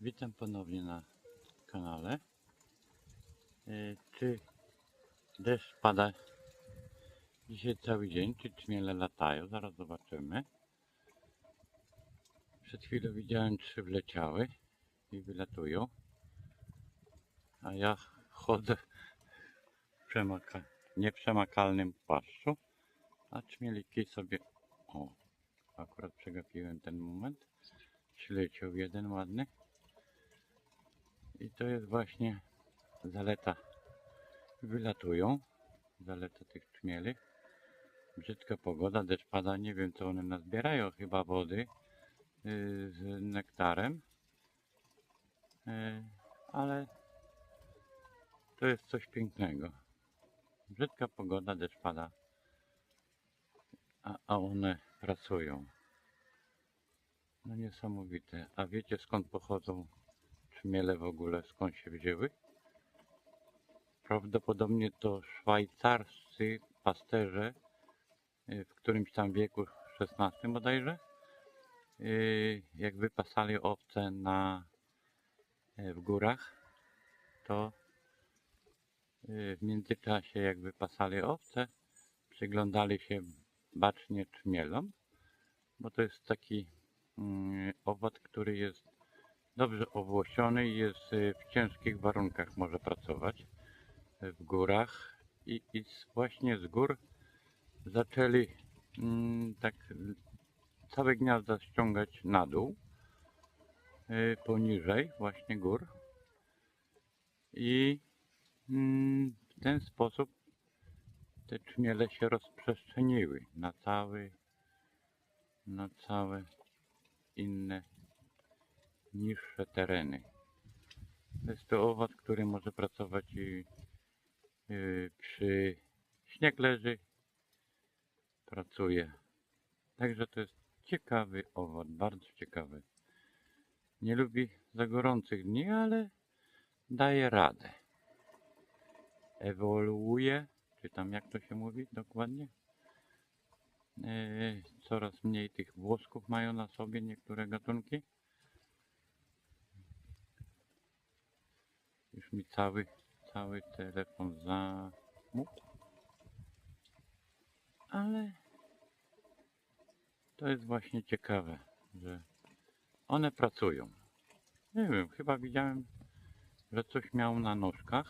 Witam ponownie na kanale. E, Czy deszcz pada dzisiaj cały dzień, czy czmiele latają? Zaraz zobaczymy. Przed chwilą widziałem trzy wleciały i wylatują. A ja chodzę w przemaka, nieprzemakalnym płaszczu, a czmieliki sobie... O, akurat przegapiłem ten moment. Przyleciał jeden ładny. I to jest właśnie zaleta. Wylatują. Zaleta tych czmieli. Brzydka pogoda, deszcz pada. Nie wiem co one nazbierają. Chyba wody yy, z nektarem. Yy, ale to jest coś pięknego. Brzydka pogoda, deszcz pada. A, a one pracują. No niesamowite. A wiecie skąd pochodzą czmiele w ogóle, skąd się wzięły? Prawdopodobnie to szwajcarscy pasterze y, w którymś tam wieku XVI bodajże, y, jak wypasali owce na, y, w górach, to w międzyczasie jak wypasali owce, przyglądali się bacznie czmielom, bo to jest taki mm, owad, który jest dobrze owłosiony jest y, w ciężkich warunkach może pracować y, w górach i, i właśnie z gór zaczęli mm, tak całe gniazda ściągać na dół y, poniżej właśnie gór i mm, w ten sposób te czmiele się rozprzestrzeniły na cały na całe inne niższe tereny. Jest to owad, który może pracować i y, przy śnieg leży, pracuje. Także to jest ciekawy owad, bardzo ciekawy. Nie lubi za gorących dni, ale daje radę. Ewoluuje, czy tam jak to się mówi dokładnie? Yy, coraz mniej tych włosków mają na sobie niektóre gatunki. Już mi cały, cały telefon zamógł. Ale to jest właśnie ciekawe, że one pracują. Nie wiem, chyba widziałem, że coś miał na nóżkach.